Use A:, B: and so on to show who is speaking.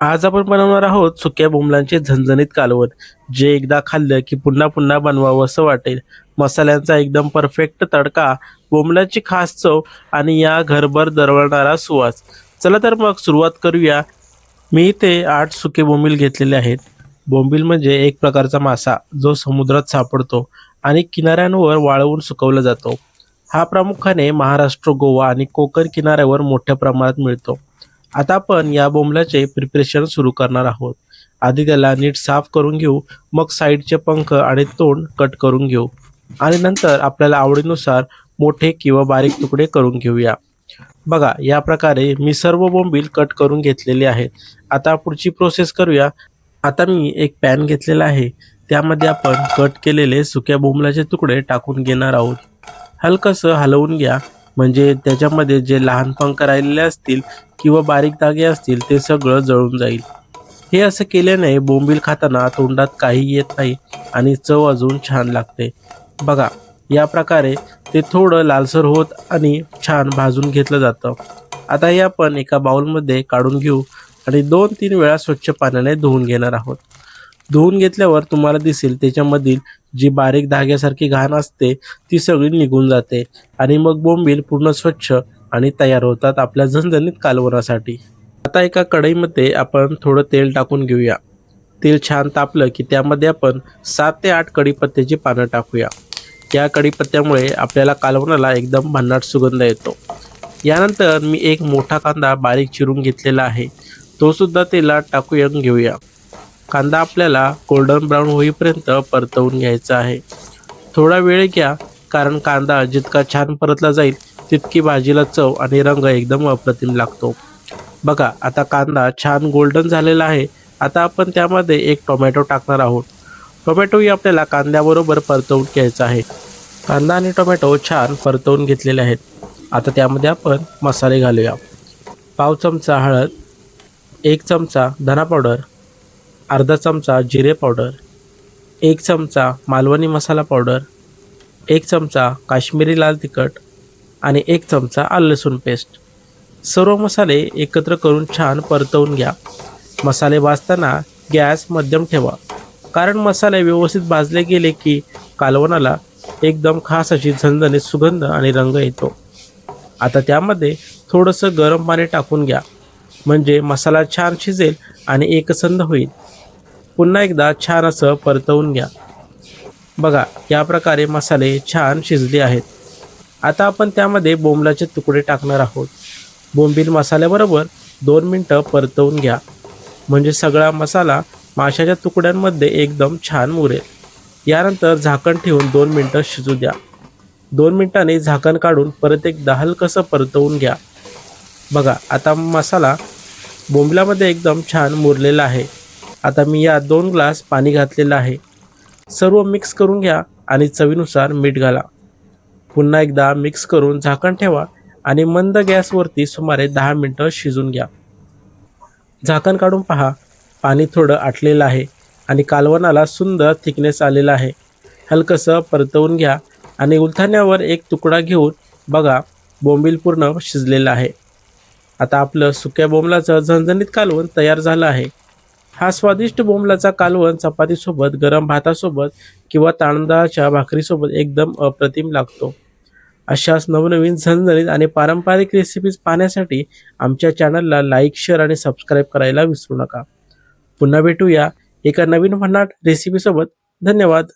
A: आज आपण बनवणार आहोत सुक्या बोंबलांचे झणझणीत कालवण जे एकदा खाल्लं की पुन्हा पुन्हा बनवावं असं वाटेल. मसाल्यांचा एकदम परफेक्ट तडका बोंबलाची खास चव आणि या घरभर दरवळणारा सुवास. चला तर मग सुरुवात करूया. मी इथे आठ सुके बोंबील घेतलेले आहेत. बोंबील म्हणजे एक प्रकारचा मासा जो समुद्रात सापडतो आणि किनाऱ्यांवर वाळवून सुकवला जातो. हा प्रामुख्याने महाराष्ट्र गोवा आणि कोकण किनाऱ्यावर मोठ्या प्रमाणात मिळतो. आता आपण या बोंबलाचे प्रिपरेशन सुरू करणार आहोत. आधी त्याला नीट साफ करून घेऊ मग साईडचे पंख आणि तोंड कट करून घेऊ. आणि नंतर आपल्याला आवडीनुसार मोठे किंवा बारीक तुकडे करून घेऊया. बघा या प्रकारे मी सर्व बोंबील कट करून घेतलेले आहेत. आता पुढची प्रोसेस करूया. आता मी एक पॅन घेतलेला आहे. त्यामध्ये आपण कट केलेले सुक्या बोंबलाचे तुकडे टाकून घेणार आहोत. हलकंसं हलवून घ्या. म्हणजे त्याच्यामध्ये जे लहान पंख राहिलेले असतील किंवा बारीक धागे असतील ते सगळं जळून जाईल. हे असं केल्याने बोंबील खाताना तोंडात काही येत नाही आणि चव अजून छान लागते. बघा या प्रकारे ते थोडं लालसर होत आणि छान भाजून घेतलं जातं. आता हे आपण एका बाउलमध्ये काढून घेऊ आणि दोन तीन वेळा स्वच्छ पाण्याने धुवून घेणार आहोत. धुवून घेतल्यावर तुम्हाला दिसेल त्याच्यामधील जी बारीक धाग्यासारखी घाण असते ती सगळी निघून जाते आणि मग बोंबील पूर्ण स्वच्छ आणि तयार होतात आपल्या झणझणीत कालवणासाठी आता एका कढईमध्ये आपण थोडं तेल टाकून घेऊया. तेल छान तापलं की त्यामध्ये आपण सात ते आठ कढीपत्त्याची पानं टाकूया. या कढीपत्त्यामुळे आपल्याला कालवणाला एकदम भन्नाट सुगंध येतो. यानंतर मी एक मोठा कांदा बारीक चिरून घेतलेला आहे. तो सुद्धा तेलात टाकून घेऊया. कांदा आपल्याला गोल्डन ब्राऊन होईपर्यंत परतवून घ्यायचा आहे. थोडा वेळ घ्या कारण कांदा जितका छान परतला जाईल तितकी भाजीला चव आणि रंग एकदम अप्रतिम लागतो. बघा आता कांदा छान गोल्डन झालेला आहे. आता आपण त्यामध्ये एक टोमॅटो टाकणार आहोत. टोमॅटोही आपल्याला कांद्याबरोबर परतवून घ्यायचा आहे. कांदा आणि टोमॅटो छान परतवून घेतलेले आहेत. आता त्यामध्ये आपण मसाले घालूया. पाव चमचा हळद एक चमचा धना पावडर अर्धा चमचा जिरे पावडर एक चमचा मालवणी मसाला पावडर एक चमचा काश्मीरी लाल तिखट आणि एक चमचा आलं लसूण पेस्ट. सर्व मसाले एकत्र करून छान परतवून घ्या. मसाले भाजताना गॅस मध्यम ठेवा कारण मसाले व्यवस्थित भाजले गेले की कालवणाला एकदम खास अशी झणझणीत सुगंध आणि रंग येतो. आता त्यामध्ये थोडंसं गरम पाणी टाकून घ्या. म्हणजे मसाला छान शिजेल आणि एकसंध होईल. पुन्हा एकदा छान असं परतवून घ्या. बघा या प्रकारे मसाले छान शिजले आहेत. आता आपण त्यामध्ये बोंबलाचे तुकडे टाकणार आहोत. बोंबील मसाल्याबरोबर दोन मिनटं परतवून घ्या. म्हणजे सगळा मसाला माशाच्या तुकड्यांमध्ये एकदम छान मुरेल यानंतर झाकण ठेवून दोन मिनटं शिजू द्या. दोन मिनटांनी झाकण काढून परत एकदा हलकंसं परतवून घ्या. बघा आता मसाला बोंबल्यामध्ये एकदम छान मुरलेला आहे. आता मी या दोन ग्लास पाणी घातलेलं आहे. सर्व मिक्स करून घ्या आणि चवीनुसार मीठ घाला. पुन्हा एकदा मिक्स करून झाकण ठेवा आणि मंद गॅसवरती सुमारे दहा मिनटं शिजून घ्या. झाकण काढून पहा. पाणी थोडं आटलेलं आहे आणि कालवणाला सुंदर थिकनेस आलेला आहे. हलकंसं परतवून घ्या आणि उलथाण्यावर एक तुकडा घेऊन बघा बोंबील पूर्ण शिजलेलं आहे. आता आपलं सुक्या बोंबलाचं झणझणीत कालवण तयार झालं आहे. हा स्वादिष्ट बोंबलाचा कालवण चपातीसोबत गरम भातासोबत किंवा तांदळाच्या भाकरीसोबत एकदम अप्रतिम लागतो. अशाच नवनवीन झणझणीत आणि पारंपरिक रेसिपीज पाहण्यासाठी आमच्या चॅनलला लाईक शेअर आणि सबस्क्राईब करायला विसरू नका. पुन्हा भेटूया एका नवीन भन्नाट रेसिपीसोबत धन्यवाद.